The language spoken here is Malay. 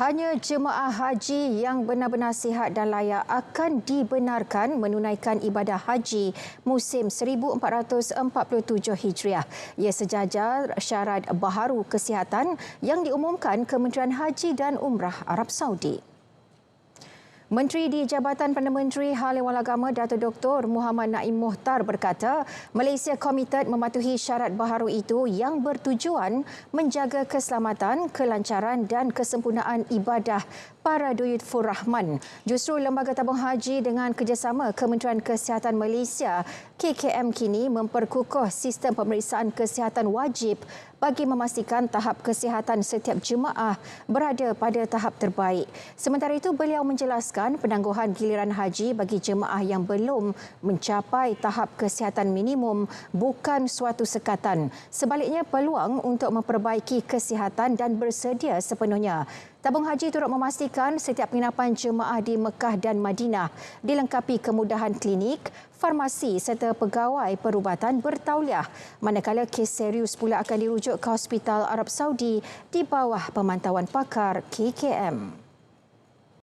Hanya jemaah haji yang benar-benar sihat dan layak akan dibenarkan menunaikan ibadah haji musim 1447 Hijriah. Ia sejajar syarat baharu kesihatan yang diumumkan Kementerian Haji dan Umrah Arab Saudi. Menteri di Jabatan Perdana Menteri Hal Ehwal Agama Datuk Dr. Muhammad Naim Mohtar berkata, Malaysia komited mematuhi syarat baharu itu yang bertujuan menjaga keselamatan, kelancaran dan kesempurnaan ibadah para Duyutfur Rahman. Justru Lembaga Tabung Haji dengan kerjasama Kementerian Kesihatan Malaysia KKM kini memperkukuh sistem pemeriksaan kesihatan wajib bagi memastikan tahap kesihatan setiap jemaah berada pada tahap terbaik. Sementara itu, beliau menjelaskan penangguhan giliran haji bagi jemaah yang belum mencapai tahap kesihatan minimum bukan suatu sekatan. Sebaliknya, peluang untuk memperbaiki kesihatan dan bersedia sepenuhnya. Tabung Haji turut memastikan setiap penginapan jemaah di Mekah dan Madinah dilengkapi kemudahan klinik, farmasi serta pegawai perubatan bertauliah. Manakala kes serius pula akan dirujuk ke Hospital Arab Saudi di bawah pemantauan pakar KKM.